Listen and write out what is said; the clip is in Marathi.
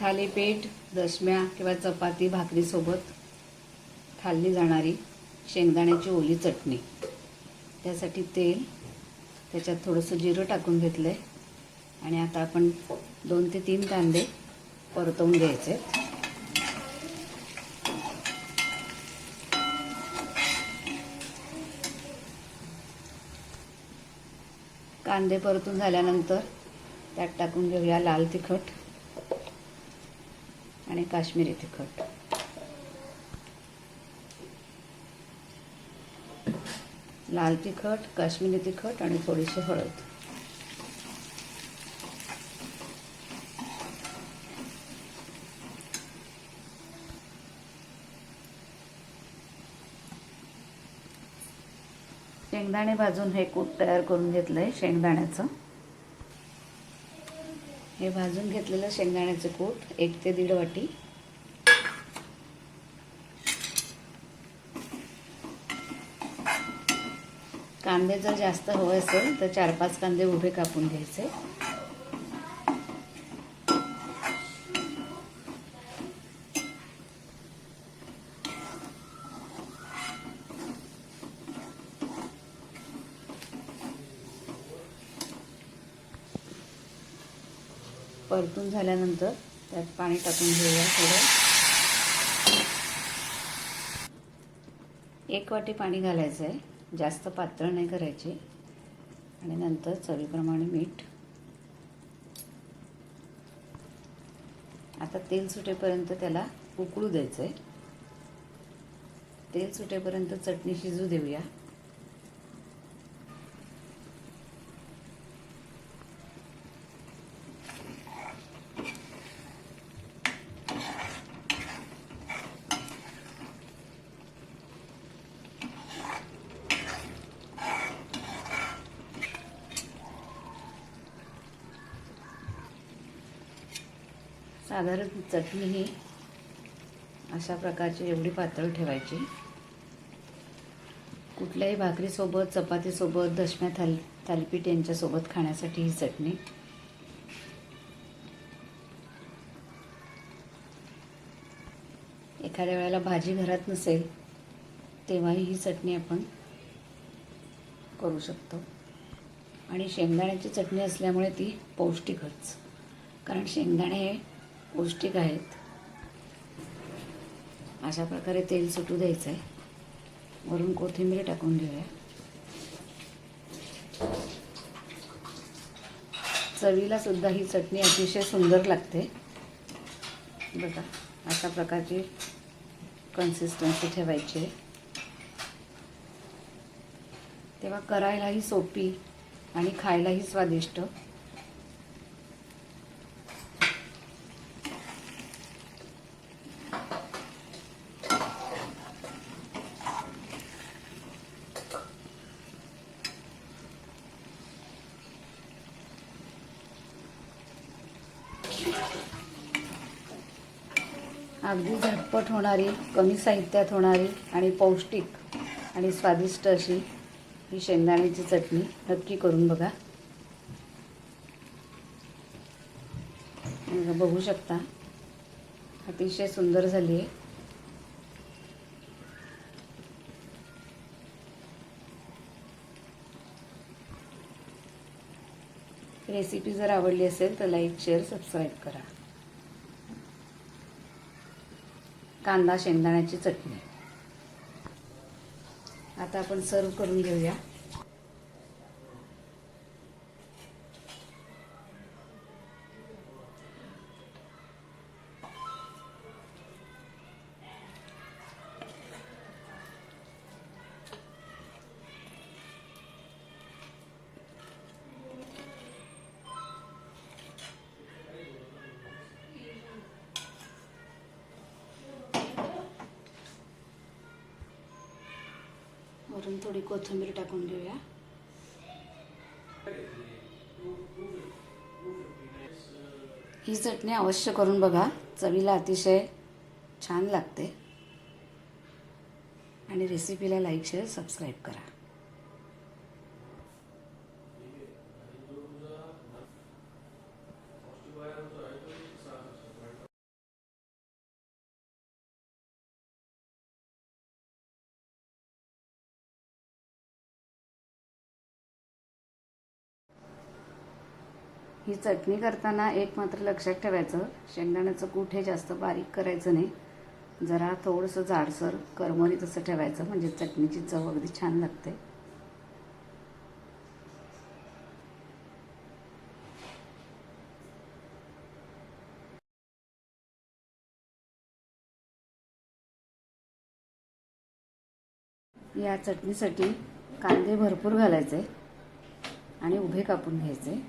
थालीपीठ दशम्या किंवा चपाती भाकरीसोबत खाल्ली जाणारी शेंगदाण्याची ओली चटणी. त्यासाठी तेल त्याच्यात थोडंसं जिरं टाकून घेतलं आहे आणि आता आपण दोन ते तीन कांदे परतवून घ्यायचे कांदे परतून झाल्यानंतर त्यात टाकून घेऊया लाल तिखट. आणि काश्मीरी तिखट लाल तिखट काश्मीरी तिखट आणि थोडीशी हळद. शेंगदाणे भाजून हे कूट तयार करून घेतलंय शेंगदाण्याचं. हे भाजून घेतलेलं शेंगदाण्याचं कूट एक ते दीड वाटी. कांदे जर जास्त हवे असेल तर चार पाच कांदे उभे कापून घ्यायचे. परतून झाल्यानंतर त्यात पाणी टाकून घेऊया थोडं. एक वाटी पाणी घालायचं आहे जास्त पातळ नाही करायचे. आणि नंतर चवीप्रमाणे मीठ. आता तेल सुटेपर्यंत त्याला उकळू द्यायचं आहे तेल सुटेपर्यंत चटणी शिजू देऊया. साधारण चटणी ही अशा प्रकारची एवढी पातळ ठेवायची. कुठल्याही भाकरीसोबत चपातीसोबत दशम्या थाल थालीपीठ यांच्यासोबत खाण्यासाठी ही चटणी. एखाद्या वेळेला भाजी घरात नसेल तेव्हाही ही चटणी आपण करू शकतो. आणि शेंगदाण्याची चटणी असल्यामुळे ती पौष्टिकच. कारण शेंगदाणे हे पौष्टिक आहेत? अशा प्रकारे तेल सुटू द्यायचं आहे वरून कोथिंबीर टाकून घेऊया चवीला सुद्धा ही चटणी अतिशय सुंदर लागते. बघा अशा प्रकारची कन्सिस्टन्सी ठेवायची आहे. तेव्हा करायलाही सोपी आणि खायलाही स्वादिष्ट अगदी झटपट होणारी कमी साहित्यात होणारी आणि पौष्टिक आणि स्वादिष्ट अशी ही शेंगदाण्याची चटणी नक्की करून बघा. बघू शकता. अतिशय सुंदर झाली आहे. रेसिपी जर आवडली असेल तर लाईक शेअर सबस्क्राईब करा. कांदा शेंगदाण्याची चटणी. आता आपण सर्व करून घेऊया. वरून थोडी कोथिंबीर टाकून घेऊया. ही चटणी अवश्य करून बघा. चवीला अतिशय छान लागते. आणि रेसिपीला लाईक शेअर सबस्क्राईब करा. ही चटणी करताना एक मात्र लक्षात ठेवायचं शेंगदाण्याचं कूट हे जास्त बारीक करायचं नाही. जरा थोडंसं जाडसर करमरी तसं ठेवायचं म्हणजे चटणीची चव अगदी छान लागते. या चटणीसाठी कांदे भरपूर घालायचे आणि उभे कापून घ्यायचे.